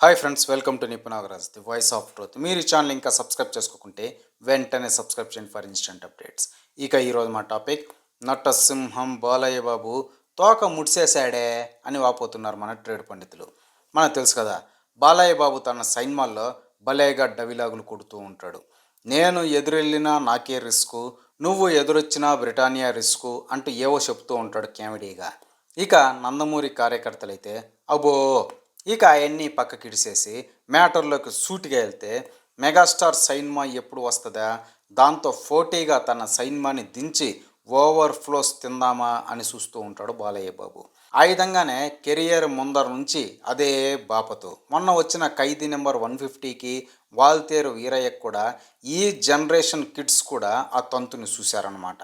Hi friends welcome to Nipunagaraj the voice of truth మీరు ఈ channel ఇంకా subscribe చేసుకోకుంటే వెంటనే సబ్స్క్రైబ్ చేయండి ఫర్ ఇన్స్టెంట్ అప్డేట్స్ ఇక ఈరోజు మా టాపిక్ నటసింహం బాలయ్య బాబు తోక ముడిసేశాడే అని వాపోతున్నారు మన ట్రేడ్ పండితులు. మనకు తెలుసు కదా బాలయ్య బాబు తన సైన్మాల్లో భలేగా డవిలాగులు కొడుతూ ఉంటాడు. నేను ఎదురెళ్ళినా నాకే రిస్కు నువ్వు ఎదురొచ్చినా బ్రిటానియా రిస్కు అంటూ ఏవో చెప్తూ ఉంటాడు కామెడీగా. ఇక నందమూరి కార్యకర్తలైతే అబో ఇక అవన్నీ పక్కకిడిసేసి మ్యాటర్లోకి సూటిగా వెళ్తే మెగాస్టార్ సైన్మా ఎప్పుడు వస్తుందా? దాంతో పోటీగా తన సైన్మాని దించి ఓవర్ ఫ్లోస్ తిందామా అని చూస్తూ ఉంటాడు బాలయ్య బాబు. ఆ విధంగానే కెరియర్ ముందర నుంచి అదే బాపతు. మొన్న వచ్చిన ఖైదీ నెంబర్ వన్ ఫిఫ్టీకి వాల్తేరు వీరయ్యకు కూడా ఈ జనరేషన్ కిడ్స్ కూడా ఆ తంతుని చూశారనమాట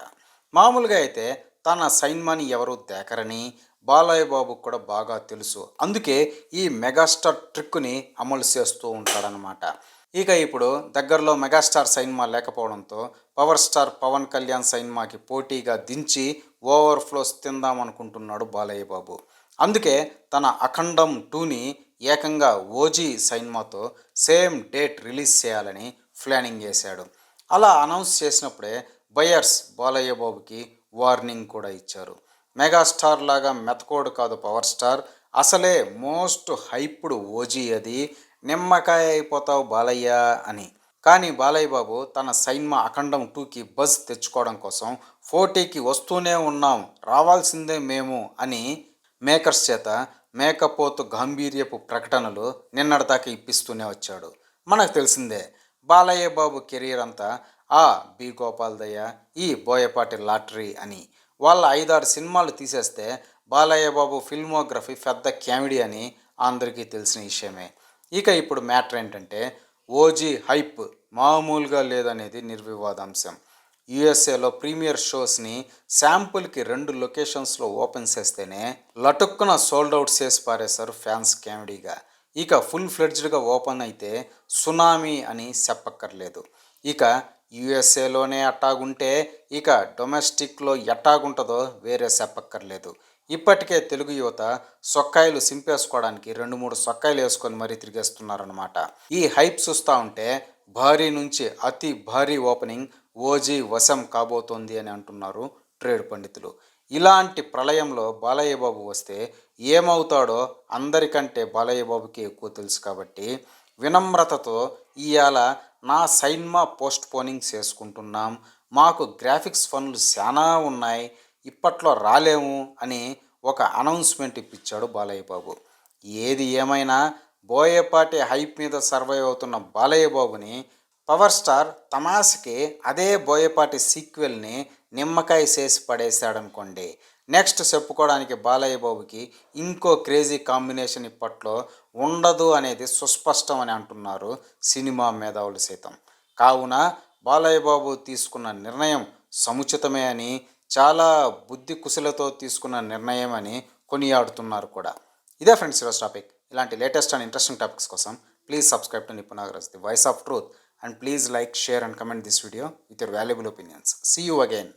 మామూలుగా అయితే తన సైన్మాని ఎవరు దేకరని బాలయ్య బాబుకు కూడా బాగా తెలుసు. అందుకే ఈ మెగాస్టార్ ట్రిక్ని అమలు చేస్తూ ఉంటాడనమాట ఇక ఇప్పుడు దగ్గరలో మెగాస్టార్ సినిమా లేకపోవడంతో పవర్ స్టార్ పవన్ కళ్యాణ్ సినిమాకి పోటీగా దించి ఓవర్ ఫ్లోస్ తిందామనుకుంటున్నాడు బాలయ్య బాబు. అందుకే తన అఖండం టూని ఏకంగా ఓజీ సైన్మాతో సేమ్ డేట్ రిలీజ్ చేయాలని ప్లానింగ్ చేశాడు. అలా అనౌన్స్ చేసినప్పుడే బయర్స్ బాలయ్య బాబుకి వార్నింగ్ కూడా ఇచ్చారు. మెగాస్టార్ లాగా మెతకోడు కాదు పవర్ స్టార్. అసలే మోస్ట్ హైప్డ్ ఓజీ అది. నిమ్మకాయ అయిపోతావు బాలయ్య అని. కానీ బాలయ్య బాబు తన సైన్మా అఖండం టూకి బజ్ తెచ్చుకోవడం కోసం ఫోర్టీకి వస్తూనే ఉన్నాం. రావాల్సిందే మేము అని మేకర్స్ చేత మేకపోతు గాంభీర్యపు ప్రకటనలు నిన్నటిదాకా ఇప్పిస్తూనే వచ్చాడు. మనకు తెలిసిందే బాలయ్య బాబు కెరీర్ అంతా ఆ బి గోపాలదయ్య ఈ బోయపాటి లాటరీ అని. వాళ్ళ ఐదారు సినిమాలు తీసేస్తే బాలయ్య బాబు ఫిల్మోగ్రఫీ పెద్ద కామెడీ అని అందరికీ తెలిసిన విషయమే. ఇక ఇప్పుడు మ్యాటర్ ఏంటంటే ఓజీ హైప్ మామూలుగా లేదనేది నిర్వివాదాంశం. యుఎస్ఏలో ప్రీమియర్ షోస్ని శాంపుల్కి రెండు లొకేషన్స్లో ఓపెన్ చేస్తేనే లటుక్కున సోల్డ్ అవుట్ చేసి పారేశారు ఫ్యాన్స్ కామెడీగా. ఇక ఫుల్ ఫ్లెడ్జ్డ్గా ఓపెన్ అయితే సునామీ అని చెప్పక్కర్లేదు. ఇక యుఎస్ఏలోనే అట్టాగుంటే ఇక డొమెస్టిక్లో ఎట్టాగుంటుందో వేరే చెప్పక్కర్లేదు. ఇప్పటికే తెలుగు యువత సొక్కాయిలు సింపేసుకోవడానికి రెండు మూడు సొక్కాయిలు వేసుకొని మరీ తిరిగేస్తున్నారనమాట ఈ హైప్ చూస్తూ ఉంటే భారీ నుంచి అతి భారీ ఓపెనింగ్ ఓజీ వశం కాబోతోంది అని అంటున్నారు ట్రేడ్ పండితులు. ఇలాంటి ప్రళయంలో బాలయ్య బాబు వస్తే ఏమవుతాడో అందరికంటే బాలయ్య బాబుకి ఎక్కువ తెలుసు కాబట్టి వినమ్రతతో ఇవాళ నా సైన్మా పోస్ట్ పోనింగ్ చేసుకుంటున్నాం. మాకు గ్రాఫిక్స్ పనులు చాలా ఉన్నాయి. ఇప్పట్లో రాలేము అని ఒక అనౌన్స్మెంట్ ఇప్పించాడు బాలయ్య బాబు ఏది ఏమైనా బోయేపాటి హైప్ మీద సర్వైవ్ అవుతున్న బాలయ్య బాబుని పవర్ స్టార్ తమాషకి అదే బోయపాటి సీక్వెల్ని నిమ్మకాయ చేసి పడేశాడనుకోండి. నెక్స్ట్ చెప్పుకోవడానికి బాలయ్య బాబుకి ఇంకో క్రేజీ కాంబినేషన్ ఇప్పట్లో ఉండదు అనేది సుస్పష్టం అని అంటున్నారు సినిమా మేధావులు సైతం. కావున బాలయ్య బాబు తీసుకున్న నిర్ణయం సముచితమే అని చాలా బుద్ధి కుశలతో తీసుకున్న నిర్ణయం అని కొనియాడుతున్నారు కూడా. ఇదే ఫ్రెండ్స్ ఈరోజు టాపిక్. ఇలాంటి లేటెస్ట్ అండ్ ఇంట్రెస్టింగ్ టాపిక్స్ కోసం please subscribe to Nipunagaras the voice of truth and please like share and comment this video with your valuable opinions. See you again